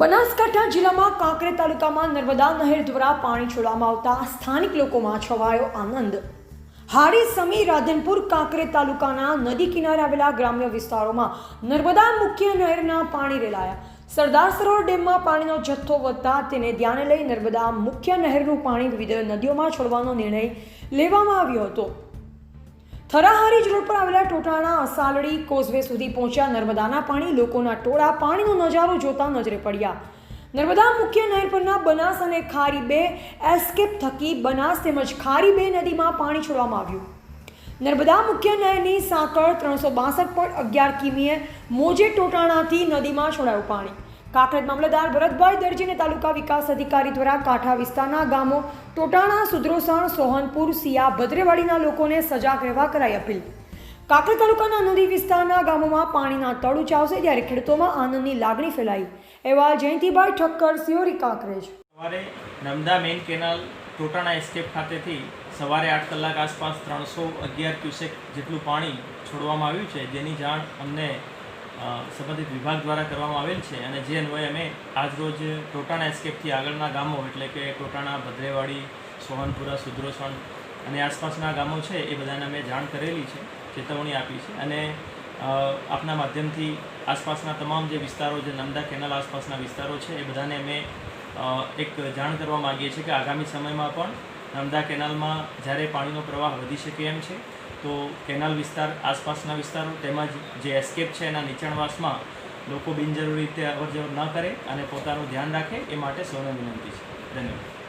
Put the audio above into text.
બનાસકાંઠા જિલ્લામાં કાંકરે તાલુકામાં નર્મદા નહેર દ્વારા પાણી છોડવામાં આવતા સ્થાનિક લોકોમાં છવાયો આનંદ. હાડી સમી રાધનપુર કાંકરે તાલુકાના નદી કિનારે આવેલા ગ્રામ્ય વિસ્તારોમાં નર્મદા મુખ્ય નહેરના પાણી રેલાયા. સરદાર સરોવર ડેમમાં પાણીનો જથ્થો વધતા તેને ધ્યાને લઈ નર્મદા મુખ્ય નહેરનું પાણી વિવિધ નદીઓમાં છોડવાનો નિર્ણય લેવામાં આવ્યો હતો. થરાહારીજ રોડ પર આવેલા ટોટાણા અસાલડી કોઝવે સુધી પહોંચ્યા નર્મદાના પાણી, લોકોના ટોળા પાણીનો નજારો જોતા નજરે પડ્યા. નર્મદા મુખ્ય નહેર પરના બનાસ અને ખારી બે એસ્કેપ થકી બનાસ તેમજ ખારી બે નદીમાં પાણી છોડવામાં આવ્યું. નર્મદા મુખ્ય નહેરની સાંકળ ત્રણસો બાસઠ પોઈન્ટ અગિયાર કિમીએ મોજે ટોટાણાથી નદીમાં છોડાયું પાણી. કાંકરેજ મામલતદાર ભરતભાઈ દરજીને તાલુકા વિકાસ અધિકારી દ્વારા કાંઠા વિસ્તારના ગામો ટોટાણા, સુદ્રોસણ, સોહનપુર સિયા ભદ્રેવાડીના લોકોને સજાગ રહેવા કરાઈ અપીલ. કાંકરેજ તાલુકાના નદી વિસ્તારના ગામોમાં પાણીના તળ ઉચાવશે ત્યારે ખેડૂતોમાં આનંદની લાગણી ફેલાઈ. એવા જયંતિભાઈ ઠક્કર, સિયોરી કાંકરેજ સવારે Narmada main canal Totana escape ખાતેથી સવારે આઠ કલાક આસપાસ ત્રણસો અગિયાર ક્યુસેક જેટલું પાણી છોડવામાં આવ્યું છે. જેની જાણ અમને સંબંધિત વિભાગ દ્વારા કરવામાં આવેલ છે અને જે અન્વયે અમે આજરોજ ટોટાણા એસ્કેપથી આગળના ગામો, એટલે કે ટોટાણા ભદ્રેવાડી, સોહનપુરા, સુદ્રોસણ અને આસપાસના ગામો છે, એ બધાને અમે જાણ કરેલી છે, ચેતવણી આપી છે અને આપના માધ્યમથી આસપાસના તમામ જે વિસ્તારો જે નંદા કેનાલ આસપાસના વિસ્તારો છે, એ બધાને અમે એક જાણ કરવા માગીએ છીએ કે આગામી સમયમાં પણ નર્મદા કેનાલમાં જ્યારે પાણીનો પ્રવાહ વધી શકે એમ છે તો કેનાલ વિસ્તાર, આસપાસના વિસ્તારો તેમજ જે એસ્કેપ છે એના નીચાણવાસમાં લોકો બિનજરૂરી રીતે અવરજવર ન કરે અને પોતાનું ધ્યાન રાખે એ માટે સૌને વિનંતી છે. ધન્યવાદ.